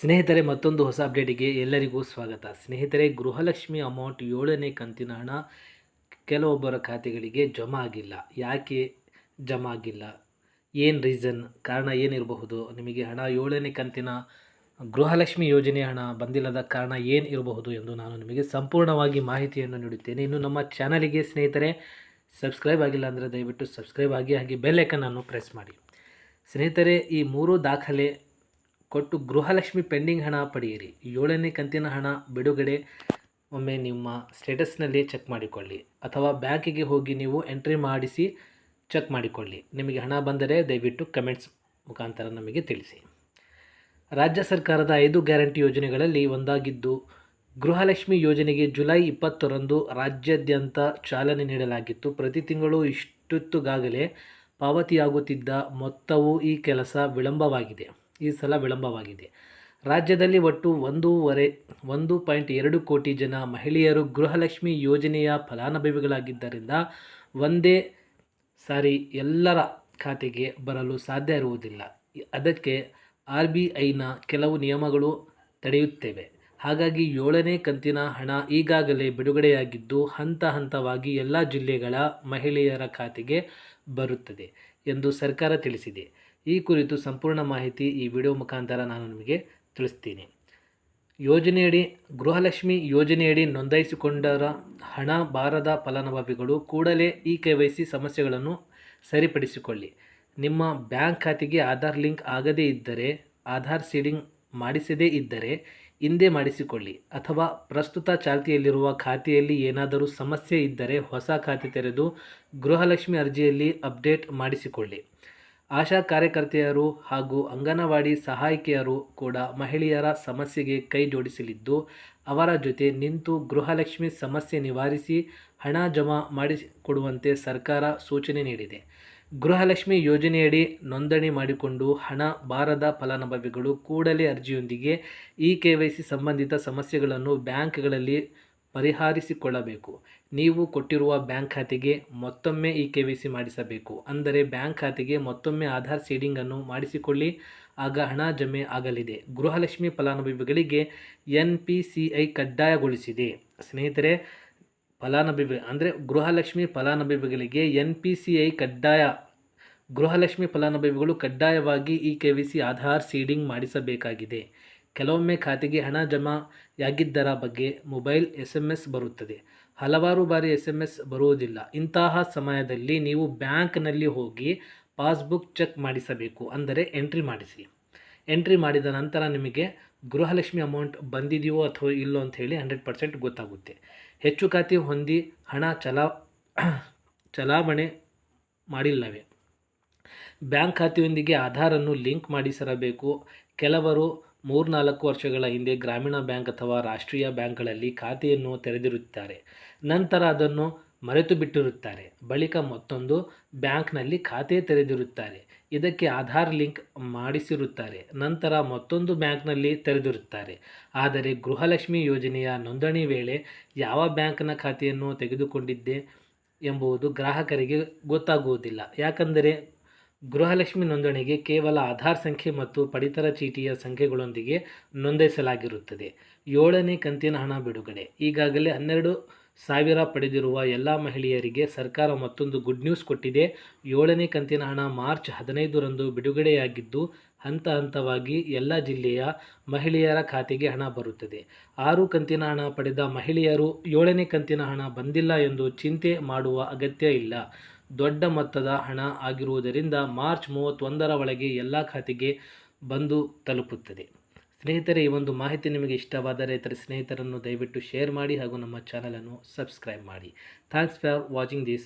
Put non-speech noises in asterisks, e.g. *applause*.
ಸ್ನೇಹಿತರೆ, ಮತ್ತೊಂದು ಹೊಸ ಅಪ್ಡೇಟಿಗೆ ಎಲ್ಲರಿಗೂ ಸ್ವಾಗತ. ಸ್ನೇಹಿತರೆ, ಗೃಹಲಕ್ಷ್ಮಿ ಅಮೌಂಟ್ ಏಳನೇ ಕಂತಿನ ಹಣ ಕೆಲವೊಬ್ಬರ ಖಾತೆಗಳಿಗೆ ಜಮಾ ಆಗಿಲ್ಲ. ಯಾಕೆ ಜಮಾ ಆಗಿಲ್ಲ? ಏನು ರೀಸನ್? ಕಾರಣ ಏನಿರಬಹುದು? ನಿಮಗೆ ಹಣ ಏಳನೇ ಕಂತಿನ ಗೃಹಲಕ್ಷ್ಮಿ ಯೋಜನೆ ಹಣ ಬಂದಿಲ್ಲದ ಕಾರಣ ಏನು ಇರಬಹುದು ಎಂದು ನಾನು ನಿಮಗೆ ಸಂಪೂರ್ಣವಾಗಿ ಮಾಹಿತಿಯನ್ನು ನೀಡುತ್ತೇನೆ. ಇನ್ನು ನಮ್ಮ ಚಾನಲಿಗೆ ಸ್ನೇಹಿತರೆ, ಸಬ್ಸ್ಕ್ರೈಬ್ ಆಗಿಲ್ಲ ಅಂದರೆ ದಯವಿಟ್ಟು ಸಬ್ಸ್ಕ್ರೈಬ್ ಆಗಿ, ಹಾಗೆ ಬೆಲ್ ಐಕನನ್ನು ಪ್ರೆಸ್ ಮಾಡಿ. ಸ್ನೇಹಿತರೆ, ಈ ಮೂರು ದಾಖಲೆ ಕೊಟ್ಟು ಗೃಹಲಕ್ಷ್ಮಿ ಪೆಂಡಿಂಗ್ ಹಣ ಪಡೆಯಿರಿ. ಏಳನೇ ಕಂತಿನ ಹಣ ಬಿಡುಗಡೆ. ಒಮ್ಮೆ ನಿಮ್ಮ ಸ್ಟೇಟಸ್ನಲ್ಲಿ ಚೆಕ್ ಮಾಡಿಕೊಳ್ಳಿ. ಅಥವಾ ಬ್ಯಾಂಕಿಗೆ ಹೋಗಿ ನೀವು ಎಂಟ್ರಿ ಮಾಡಿಸಿ ಚೆಕ್ ಮಾಡಿಕೊಳ್ಳಿ. ನಿಮಗೆ ಹಣ ಬಂದರೆ ದಯವಿಟ್ಟು ಕಮೆಂಟ್ಸ್ ಮುಖಾಂತರ ನಮಗೆ ತಿಳಿಸಿ. ರಾಜ್ಯ ಸರ್ಕಾರದ ಐದು ಗ್ಯಾರಂಟಿ ಯೋಜನೆಗಳಲ್ಲಿ ಒಂದಾಗಿದ್ದು, ಗೃಹಲಕ್ಷ್ಮಿ ಯೋಜನೆಗೆ ಜುಲೈ ಇಪ್ಪತ್ತರಂದು ರಾಜ್ಯಾದ್ಯಂತ ಚಾಲನೆ ನೀಡಲಾಗಿತ್ತು. ಪ್ರತಿ ತಿಂಗಳು ಇಷ್ಟೊತ್ತುಗಾಗಲೇ ಪಾವತಿಯಾಗುತ್ತಿದ್ದ ಮೊತ್ತವು ಈ ಕೆಲಸ ವಿಳಂಬವಾಗಿದೆ. ಈ ಸಲ ವಿಳಂಬವಾಗಿದೆ. ರಾಜ್ಯದಲ್ಲಿ ಒಟ್ಟು ಒಂದೂವರೆ, ಒಂದು ಪಾಯಿಂಟ್ ಎರಡು ಕೋಟಿ ಜನ ಮಹಿಳೆಯರು ಗೃಹಲಕ್ಷ್ಮಿ ಯೋಜನೆಯ ಫಲಾನುಭವಿಗಳಾಗಿದ್ದರಿಂದ ಒಂದೇ ಸಾರಿ ಎಲ್ಲರ ಖಾತೆಗೆ ಬರಲು ಸಾಧ್ಯ ಇರುವುದಿಲ್ಲ. ಅದಕ್ಕೆ ಆರ್ ಬಿ ಐನ ಕೆಲವು ನಿಯಮಗಳು ತಡೆಯುತ್ತೇವೆ. ಹಾಗಾಗಿ ಏಳನೇ ಕಂತಿನ ಹಣ ಈಗಾಗಲೇ ಬಿಡುಗಡೆಯಾಗಿದ್ದು ಹಂತ ಹಂತವಾಗಿ ಎಲ್ಲ ಜಿಲ್ಲೆಗಳ ಮಹಿಳೆಯರ ಖಾತೆಗೆ ಬರುತ್ತದೆ ಎಂದು ಸರ್ಕಾರ ತಿಳಿಸಿದೆ. ಈ ಕುರಿತು ಸಂಪೂರ್ಣ ಮಾಹಿತಿ ಈ ವಿಡಿಯೋ ಮುಖಾಂತರ ನಾನು ನಿಮಗೆ ತಿಳಿಸ್ತೀನಿ. ಯೋಜನೆಯಡಿ, ಗೃಹಲಕ್ಷ್ಮಿ ಯೋಜನೆಯಡಿ ನೋಂದಾಯಿಸಿಕೊಂಡರ ಹಣ ಬಾರದ ಫಲಾನುಭವಿಗಳು ಕೂಡಲೇ ಇ ಕೆ ವೈ ಸಿ ಸಮಸ್ಯೆಗಳನ್ನು ಸರಿಪಡಿಸಿಕೊಳ್ಳಿ. ನಿಮ್ಮ ಬ್ಯಾಂಕ್ ಖಾತೆಗೆ ಆಧಾರ್ ಲಿಂಕ್ ಆಗದೇ ಇದ್ದರೆ, ಆಧಾರ್ ಸೀಡಿಂಗ್ ಮಾಡಿಸದೇ ಇದ್ದರೆ ಹಿಂದೆ ಮಾಡಿಸಿಕೊಳ್ಳಿ. ಅಥವಾ ಪ್ರಸ್ತುತ ಚಾಲ್ತಿಯಲ್ಲಿರುವ ಖಾತೆಯಲ್ಲಿ ಏನಾದರೂ ಸಮಸ್ಯೆ ಇದ್ದರೆ ಹೊಸ ಖಾತೆ ತೆರೆದು ಗೃಹಲಕ್ಷ್ಮಿ ಅರ್ಜಿಯಲ್ಲಿ ಅಪ್ಡೇಟ್ ಮಾಡಿಸಿಕೊಳ್ಳಿ. ಆಶಾ ಕಾರ್ಯಕರ್ತೆಯರು ಹಾಗೂ ಅಂಗನವಾಡಿ ಸಹಾಯಕಿಯರು ಕೂಡ ಮಹಿಳೆಯರ ಸಮಸ್ಯೆಗೆ ಕೈ ಜೋಡಿಸಲಿದ್ದು, ಅವರ ಜೊತೆ ನಿಂತು ಗೃಹಲಕ್ಷ್ಮಿ ಸಮಸ್ಯೆ ನಿವಾರಿಸಿ ಹಣ ಜಮಾ ಮಾಡಿಕೊಡುವಂತೆ ಸರ್ಕಾರ ಸೂಚನೆ ನೀಡಿದೆ. ಗೃಹಲಕ್ಷ್ಮಿ ಯೋಜನೆಯಡಿ ನೋಂದಣಿ ಮಾಡಿಕೊಂಡು ಹಣ ಬಾರದ ಫಲಾನುಭವಿಗಳು ಕೂಡಲೇ ಅರ್ಜಿಯೊಂದಿಗೆ ಇ ಕೆ ವೈ ಸಿ ಸಂಬಂಧಿತ ಸಮಸ್ಯೆಗಳನ್ನು ಬ್ಯಾಂಕ್ಗಳಲ್ಲಿ ಪರಿಹರಿಸಿಕೊಳ್ಳಬೇಕು. ನೀವು ಕೊಟ್ಟಿರುವ ಬ್ಯಾಂಕ್ ಖಾತೆಗೆ ಮತ್ತೊಮ್ಮೆ ಇ ಕೆ ಮಾಡಿಸಬೇಕು. ಅಂದರೆ ಬ್ಯಾಂಕ್ ಖಾತೆಗೆ ಮತ್ತೊಮ್ಮೆ ಆಧಾರ್ ಸೀಡಿಂಗನ್ನು ಮಾಡಿಸಿಕೊಳ್ಳಿ. ಆಗ ಹಣ ಜಮೆ ಆಗಲಿದೆ. ಗೃಹಲಕ್ಷ್ಮಿ ಫಲಾನುಭವಿಗಳಿಗೆ ಎನ್ ಕಡ್ಡಾಯಗೊಳಿಸಿದೆ. ಸ್ನೇಹಿತರೆ, ಫಲಾನುಭವಿ ಅಂದರೆ ಗೃಹಲಕ್ಷ್ಮಿ ಫಲಾನುಭವಿಗಳಿಗೆ ಎನ್ ಕಡ್ಡಾಯ ಗೃಹಲಕ್ಷ್ಮಿ ಫಲಾನುಭವಿಗಳು ಕಡ್ಡಾಯವಾಗಿ ಈ ಕೆ ಆಧಾರ್ ಸೀಡಿಂಗ್ ಮಾಡಿಸಬೇಕಾಗಿದೆ. ಕೆಲವೊಮ್ಮೆ ಖಾತೆಗೆ ಹಣ ಜಮಾಯಾಗಿದ್ದರ ಬಗ್ಗೆ ಮೊಬೈಲ್ ಎಸ್ ಎಂ ಎಸ್ ಬರುತ್ತದೆ. ಹಲವಾರು ಬಾರಿ ಎಸ್ ಎಂ ಎಸ್ ಬರುವುದಿಲ್ಲ. ಇಂತಹ ಸಮಯದಲ್ಲಿ ನೀವು ಬ್ಯಾಂಕ್ನಲ್ಲಿ ಹೋಗಿ ಪಾಸ್ಬುಕ್ ಚೆಕ್ ಮಾಡಿಸಬೇಕು. ಅಂದರೆ ಎಂಟ್ರಿ ಮಾಡಿಸಿ. ಎಂಟ್ರಿ ಮಾಡಿದ ನಂತರ ನಿಮಗೆ ಗೃಹಲಕ್ಷ್ಮಿ ಅಮೌಂಟ್ ಬಂದಿದೆಯೋ ಅಥವಾ ಇಲ್ಲೋ ಅಂತ ಹೇಳಿ ಹಂಡ್ರೆಡ್ ಪರ್ಸೆಂಟ್ ಗೊತ್ತಾಗುತ್ತೆ. ಹೆಚ್ಚು ಖಾತೆ ಹೊಂದಿ ಹಣ ಚಲಾ *clears throat* ಚಲಾವಣೆ ಮಾಡಿಲ್ಲವೇ? ಬ್ಯಾಂಕ್ ಖಾತೆಯೊಂದಿಗೆ ಆಧಾರನ್ನು ಲಿಂಕ್ ಮಾಡಿಸಿರಬೇಕು. ಕೆಲವರು ಮೂರ್ನಾಲ್ಕು ವರ್ಷಗಳ ಹಿಂದೆ ಗ್ರಾಮೀಣ ಬ್ಯಾಂಕ್ ಅಥವಾ ರಾಷ್ಟ್ರೀಯ ಬ್ಯಾಂಕ್ಗಳಲ್ಲಿ ಖಾತೆಯನ್ನು ತೆರೆದಿರುತ್ತಾರೆ. ನಂತರ ಅದನ್ನು ಮರೆತು ಬಿಟ್ಟಿರುತ್ತಾರೆ ಬಳಿಕ ಮತ್ತೊಂದು ಬ್ಯಾಂಕ್ನಲ್ಲಿ ಖಾತೆ ತೆರೆದಿರುತ್ತಾರೆ. ಇದಕ್ಕೆ ಆಧಾರ್ ಲಿಂಕ್ ಮಾಡಿಸಿರುತ್ತಾರೆ. ನಂತರ ಮತ್ತೊಂದು ಬ್ಯಾಂಕ್ನಲ್ಲಿ ತೆರೆದಿರುತ್ತಾರೆ. ಆದರೆ ಗೃಹಲಕ್ಷ್ಮಿ ಯೋಜನೆಯ ನೋಂದಣಿ ವೇಳೆ ಯಾವ ಬ್ಯಾಂಕ್ನ ಖಾತೆಯನ್ನು ತೆಗೆದುಕೊಂಡಿದ್ದೆ ಎಂಬುದು ಗ್ರಾಹಕರಿಗೆ ಗೊತ್ತಾಗುವುದಿಲ್ಲ. ಯಾಕಂದರೆ ಗೃಹಲಕ್ಷ್ಮಿ ನೋಂದಣಿಗೆ ಕೇವಲ ಆಧಾರ್ ಸಂಖ್ಯೆ ಮತ್ತು ಪಡಿತರ ಚೀಟಿಯ ಸಂಖ್ಯೆಗಳೊಂದಿಗೆ ನೋಂದಾಯಿಸಲಾಗಿರುತ್ತದೆ. ಏಳನೇ ಕಂತಿನ ಹಣ ಬಿಡುಗಡೆ. ಈಗಾಗಲೇ ಹನ್ನೆರಡು ಸಾವಿರ ಪಡೆದಿರುವ ಎಲ್ಲ ಮಹಿಳೆಯರಿಗೆ ಸರ್ಕಾರ ಮತ್ತೊಂದು ಗುಡ್ ನ್ಯೂಸ್ ಕೊಟ್ಟಿದೆ. ಏಳನೇ ಕಂತಿನ ಹಣ ಮಾರ್ಚ್ ಹದಿನೈದರಂದು ಬಿಡುಗಡೆಯಾಗಿದ್ದು, ಹಂತ ಹಂತವಾಗಿ ಎಲ್ಲ ಜಿಲ್ಲೆಯ ಮಹಿಳೆಯರ ಖಾತೆಗೆ ಹಣ ಬರುತ್ತದೆ. ಆರು ಕಂತಿನ ಹಣ ಪಡೆದ ಮಹಿಳೆಯರು ಏಳನೇ ಕಂತಿನ ಹಣ ಬಂದಿಲ್ಲ ಎಂದು ಚಿಂತೆ ಮಾಡುವ ಅಗತ್ಯ ಇಲ್ಲ. ದೊಡ್ಡ ಮೊತ್ತದ ಹಣ ಆಗಿರುವುದರಿಂದ ಮಾರ್ಚ್ ಮೂವತ್ತೊಂದರ ಒಳಗೆ ಎಲ್ಲ ಖಾತೆಗೆ ಬಂದು ತಲುಪುತ್ತದೆ. ಸ್ನೇಹಿತರೆ, ಈ ಒಂದು ಮಾಹಿತಿ ನಿಮಗೆ ಇಷ್ಟವಾದರೆ ಇತರ ಸ್ನೇಹಿತರನ್ನು ದಯವಿಟ್ಟು ಶೇರ್ ಮಾಡಿ ಹಾಗೂ ನಮ್ಮ ಚಾನಲನ್ನು ಸಬ್ಸ್ಕ್ರೈಬ್ ಮಾಡಿ. Thanks for watching this